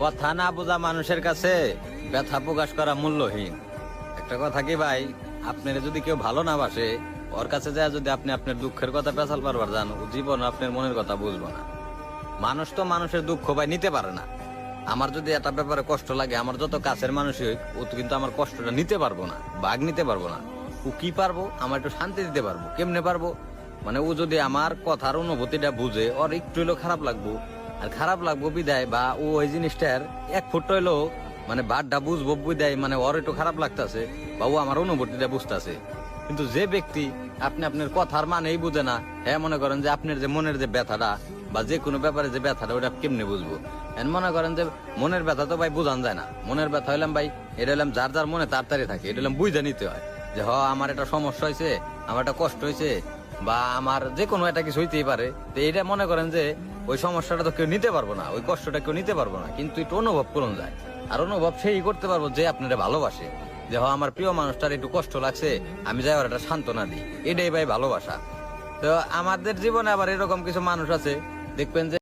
কথা না বোঝা মানুষের কাছে ব্যথা প্রকাশ করা মূল্যহীন। একটা কথা কি ভাই? আপনার যদি কেউ ভালো না বাসে, ওর কাছে যায় যদি আপনি আপনার দুঃখের কথা পেশাল পারবার যান জীবন আপনার মনের কথা বুঝব না। মানুষ তো মানুষের দুঃখ ভাই নিতে পারে না। আমার যদি একটা ব্যাপারে কষ্ট লাগে, আমার যত কাছের মানুষই হোক, ও তো কিন্তু আমার কষ্টটা নিতে পারব না বাঘ নিতে পারব না। ও কি পারব? আমার একটু শান্তি দিতে পারব। কেমনে পারব? মানে ও যদি আমার কথার অনুভূতিটা বুঝে, ওর একটু হলেও খারাপ লাগবো আর খারাপ লাগবো বিদায়, বা ও ওই জিনিসটার এক ফুট হইলেও মানে বাদটা বুঝব বিদায় মানে ওর একটু খারাপ লাগতেছে, বা ও আমার অনুভূতিটা বুঝতেছে। কিন্তু যে ব্যক্তি আপনি আপনার কথার মানেই বুঝে না হ্যাঁ মনে করেন যে আপনার যে মনের যে ব্যথাটা, বা যে কোনো ব্যাপারে যে ব্যথাটা, ওটা কেমনে বুঝব? মনে করেন যে মনের ব্যথা তো ভাই বোঝান যায় না। মনের ব্যথা হইলাম ভাই এটা হলাম যার যার মনে তাড়াতাড়ি থাকে। এটা হলাম বুঝে নিতে হয়। যে হ, আমার একটা সমস্যা হয়েছে, আমার একটা কষ্ট হয়েছে, বা আমার যে কোনো একটা কিছু হইতেই পারে। তো এটা মনে করেন যে, ওই সমস্যাটা তো কেউ নিতে পারব না, ওই কষ্টটা কেউ নিতে পারব না। কিন্তু একটু অনুভব করুন যায়। আর অনুভব সেই করতে পারব যে আপনারা ভালোবাসে। যে হ, আমার প্রিয় মানুষটার একটু কষ্ট লাগছে, আমি যাই ওর একটা সান্ত্বনা দিই। এটাই ভাই ভালোবাসা। তো আমাদের জীবনে আবার এরকম কিছু মানুষ আছে, দেখবেন যে